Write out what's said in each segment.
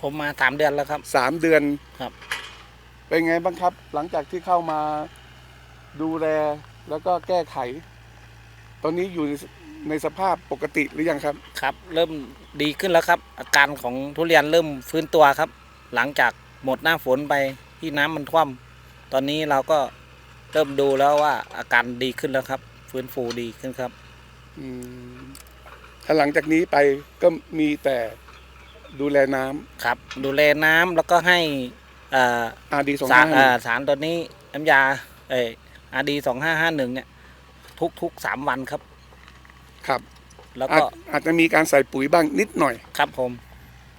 ผมมาสามเดือนแล้วครับ สามเดือนครับ เป็นไงบ้างครับ หลังจากที่เข้ามาดูแลแล้วก็แก้ไข ตอนนี้อยู่ในในสภาพปกติหรือยังครับ ครับ เริ่มดีขึ้นแล้วครับ อาการของทุเรียนเริ่มฟื้นตัวครับ หลังจากหมดหน้าฝนไปที่น้ำมันท่วม ตอนนี้เราก็เริ่มดูแล้วว่าอาการดีขึ้นแล้วครับ ฟื้นฟูดีขึ้นครับ อืมถ้าหลังจากนี้ไปก็มีแต่ ดูแลน้ำครับ ดูแลน้ำแล้วก็ให้เอ่ออาดีสองสารห้าเอ่อสารตัวนี้น้ำยาเออาดีสองห้าห้าหนึ่งเนี่ย ทุกทุกสามวันครับ ครับแล้วอาจก็อาจจะมีการใส่ปุ๋ยบ้างนิดหน่อย ครับผม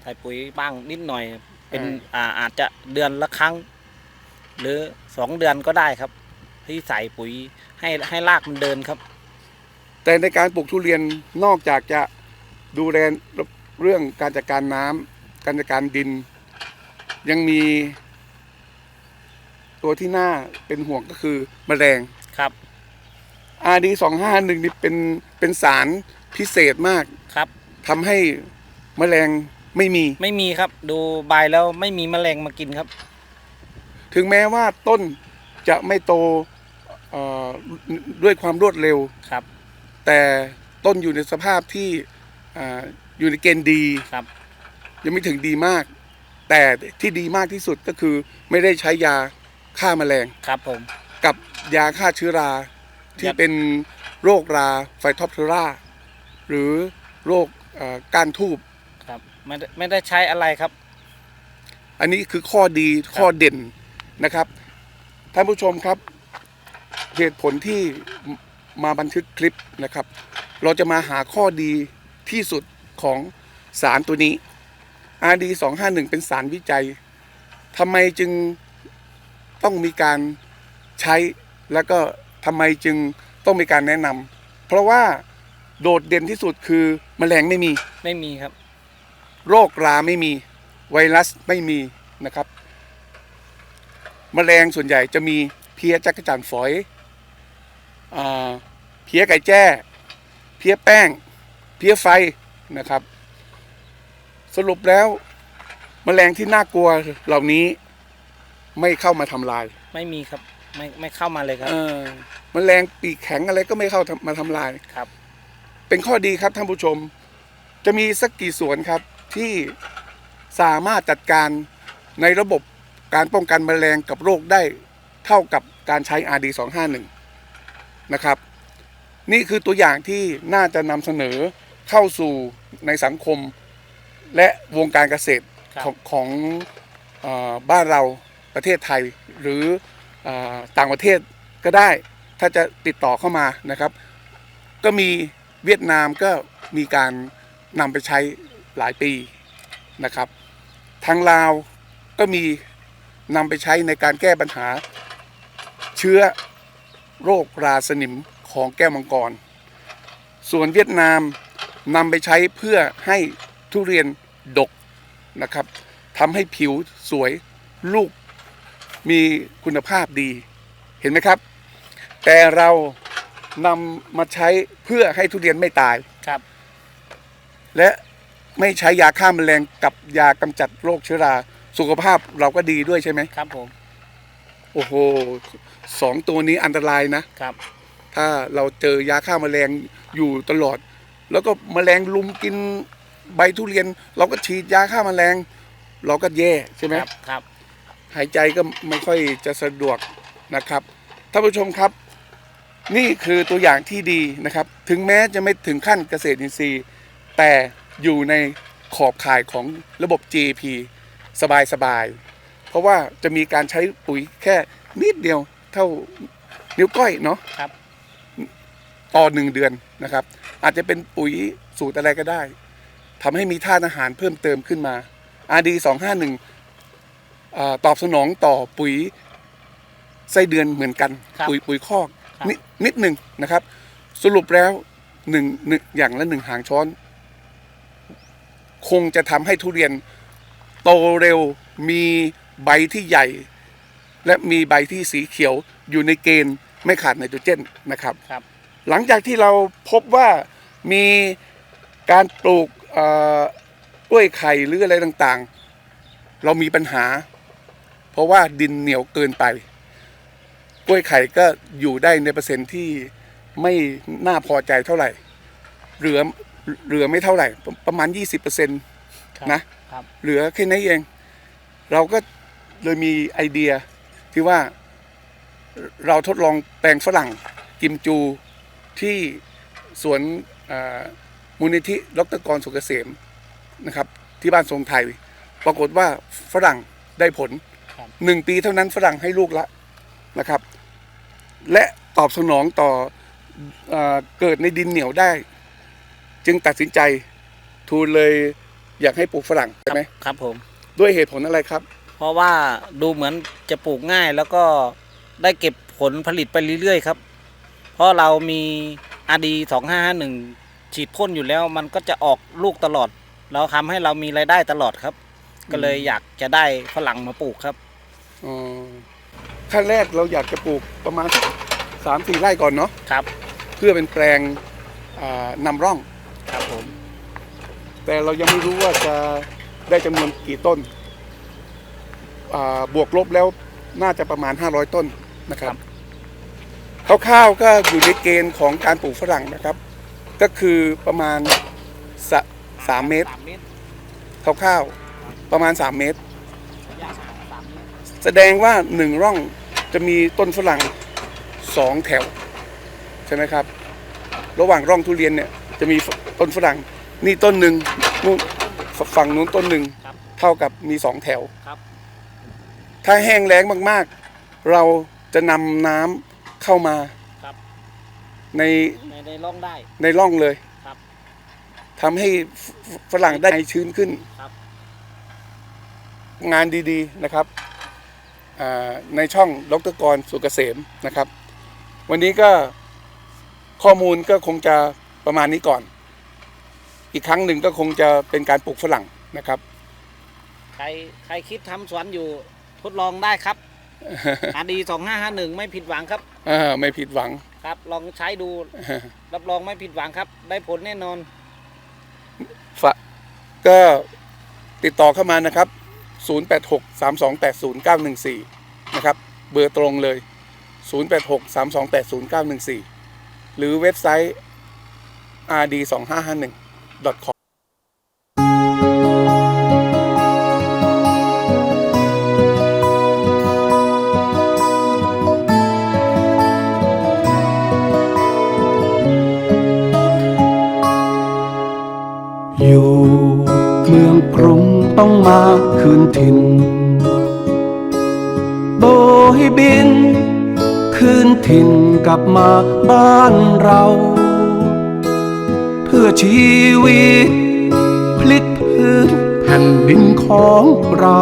ใส่ปุ๋ยบ้างนิดหน่อย เป็นอ่าอ่าอาจจะเดือนละครั้ง หรือสองเดือนก็ได้ครับ ที่ใส่ปุ๋ยให้ให้รากมันเดินครับ แต่ในการปลูกทุเรียนนอกจากจะดูแล เรื่องการจัดการน้ำการจัดการดิน ยังมี ตัวที่น่าเป็นห่วงก็คือแมลงครับ RD สองห้าหนึ่งนี่เป็นเป็นสารพิเศษมากครับทำให้แมลงไม่มีไม่มีครับ ดูใบแล้วไม่มีแมลงมากินครับ ถึงแม้ว่าต้นจะไม่โตเอ่อด้วยความรวดเร็วครับ แต่ต้นอยู่ในสภาพที่ อ่าอยู่ในเกณฑ์ดีครับ ยังไม่ถึงดีมาก แต่ที่ดีมากที่สุดก็คือไม่ได้ใช้ยาฆ่าแมลงครับผม กับยาฆ่าเชื้อรา ที่ครับเป็นโรคราไฟทอปเทอรา หรือโรคเอ่อก้านทูบครับไม่ได้ไม่ได้ใช้อะไรครับ อันนี้คือข้อดีข้อเด่นนะครับท่านผู้ชมครับ เหตุผลที่มาบันทึกคลิปนะครับ เราจะมาหาข้อดีที่สุด ของสารตัวนี้ RD 251 เป็นสารวิจัยทำไมจึงต้องมีการใช้แล้วก็ทำไมจึงต้องมีการแนะนำเพราะว่าโดดเด่นที่สุดคือแมลงไม่มี ไม่มีครับ โรคราไม่มี ไวรัสไม่มีนะครับแมลงส่วนใหญ่จะมีเพี้ยจักรจันทร์ฝอยอาเพี้ยไก่แจ้ เพี้ยแป้ง เพี้ยไฟ นะครับ สรุปแล้วแมลงที่น่ากลัวเหล่านี้ไม่เข้ามาทำลาย ไม่มีครับ ไม่ไม่เข้ามาเลยครับ เออแมลงปีกแข็งอะไรก็ไม่เข้ามาทำลายครับ เป็นข้อดีครับท่านผู้ชม จะมีสักกี่สวนครับที่สามารถจัดการในระบบการป้องกันแมลงกับโรคได้เท่ากับการใช้ RD 251 นะครับ นี่คือตัวอย่างที่น่าจะนำเสนอ เข้าสู่ในสังคมและวงการเกษตรครับของของเออบ้านเราประเทศไทยหรืออาต่างประเทศก็ได้ ถ้าจะติดต่อเข้ามานะครับ ก็มีเวียดนามก็มีการนำไปใช้หลายปีนะครับ ทางลาวก็มีนำไปใช้ในการแก้ปัญหา เชื้อโรคราสนิมของแก้วมังกร ส่วนเวียดนาม นำไปใช้เพื่อให้ทุเรียนดกนะครับทำให้ผิวสวยลูกมีคุณภาพดีเห็นไหมครับ แต่เรานำมาใช้เพื่อให้ทุเรียนไม่ตายครับ และไม่ใช้ยาฆ่าแมลงกับยากำจัดโรคเชื้อราสุขภาพเราก็ดีด้วยใช่ไหมครับผมโอ้โหสองตัวนี้อันตรายนะครับ ถ้าเราเจอยาฆ่าแมลงอยู่ตลอด แล้วก็แมลงลุมกินใบทุเรียน เราก็ฉีดยาฆ่าแมลง เราก็แย่ใช่ไหมครับครับ หายใจก็ไม่ค่อยจะสะดวกนะครับท่านผู้ชมครับ นี่คือตัวอย่างที่ดีนะครับ ถึงแม้จะไม่ถึงขั้นเกษตรอินทรีย์ แต่อยู่ในขอบข่ายของระบบ GAP สบายสบายๆเพราะว่าจะมีการใช้ปุ๋ยแค่นิดเดียวเท่านิ้วก้อยเนาะครับ ต่อหนึ่งเดือนนะครับ อาจจะเป็นปุ๋ยสูตรอะไรก็ได้ทำให้มีธาตุอาหารเพิ่มเติมขึ้นมา RD 251อ่าตอบสนองต่อปุ๋ยไส้เดือนเหมือนกันครับปุ๋ยปุ๋ยคอกครับนิดนิดหนึ่งนะครับ สรุปแล้วหนึ่งหนึ่งอย่างละหนึ่งหางช้อน คงจะทำให้ทุเรียนโตเร็วมีใบที่ใหญ่ และมีใบที่สีเขียวอยู่ในเกณฑ์ไม่ขาดไนโตรเจนนะครับครับ หลังจากที่เราพบว่ามีการปลูกเอ่อกล้วยไข่หรืออะไรต่างๆ เรามีปัญหา เพราะว่าดินเหนียวเกินไป กล้วยไข่ก็อยู่ได้ในเปอร์เซ็นต์ที่ไม่น่าพอใจเท่าไหร่ เหลือเหลือไม่เท่าไหร่ ประมาณ 20%เปอร์เซ็นต์นะครับเหลือแค่นี้เอง เราก็เลยมีไอเดียที่ว่าเราทดลองแปลงฝรั่งกิมจู ที่สวนเอ่อมูลนิธิดรกรสุกเกษมนะครับ ที่บ้านทรงไทย ปรากฏว่าฝรั่งได้ผลครับหนึ่งปีเท่านั้นฝรั่งให้ลูกละนะครับ และตอบสนองต่อเออเกิดในดินเหนียวได้ จึงตัดสินใจทูลเลยอยากให้ปลูกฝรั่งใช่ไหมครับผม ด้วยเหตุผลอะไรครับ เพราะว่าดูเหมือนจะปลูกง่ายแล้วก็ได้เก็บผลผลิตไปเรื่อยๆครับ เพราะเรามีอาดีสองห้าห้าหนึ่งฉีดพ่นอยู่แล้ว มันก็จะออกลูกตลอด เราทำให้เรามีรายได้ตลอดครับ ก็เลยอยากจะได้ฝรั่งมาปลูกครับอ๋อขั้นแรกเราอยากจะปลูกประมาณสามสี่ไร่ก่อนเนาะครับ เพื่อเป็นแปลงอ่านำร่องครับผม แต่เรายังไม่รู้ว่าจะได้จำนวนกี่ต้นอ่าบวกลบแล้วน่าจะประมาณ 500 ต้นนะครับ คร่าวๆก็อยู่ในเกณฑ์ของการปลูกฝรั่งนะครับ ก็คือประมาณสะสามเมตรสามเมตรคร่าวๆประมาณ 3 เมตรระยะห่างสามเมตรแสดงว่าหนึ่งร่องจะมีต้นฝรั่งสองแถว ใช่ไหมครับ ระหว่างร่องทุเรียนเนี่ยจะมีต้นฝรั่ง นี่ต้นหนึ่งนู่นฝั่งนู้นต้นหนึ่งครับเท่ากับมีสองแถวครับถ้าแห้งแล้งมากๆ เราจะนำน้ำ เข้ามาครับ ในในในร่องได้ ในร่องเลยครับ ทำให้ฝฝรั่งได้ชื้นขึ้น ครับ งานดีๆนะครับอ่าในช่องดรกรสุกเกษมนะครับ วันนี้ก็ข้อมูลก็คงจะประมาณนี้ก่อน อีกครั้งหนึ่งก็คงจะเป็นการปลูกฝรั่งนะครับ ใครใครคิดทำสวนอยู่ทดลองได้ครับ อาดีสองห้าห้าหนึ่งไม่ผิดหวังครับอ่าไม่ผิดหวัง ครับ ลองใช้ดู รับรองไม่ผิดหวังครับ ได้ผลแน่นอนฝะก็ติดต่อเข้ามานะครับ 086 3280 914 นะครับ เบอร์ตรงเลย 086 3280 914 หรือเว็บไซต์ rd 2551 com มาคืนถิ่น โบยบิน คืนถิ่นกลับมาบ้านเรา เพื่อชีวิต พลิกพื้นแผ่นดินของเรา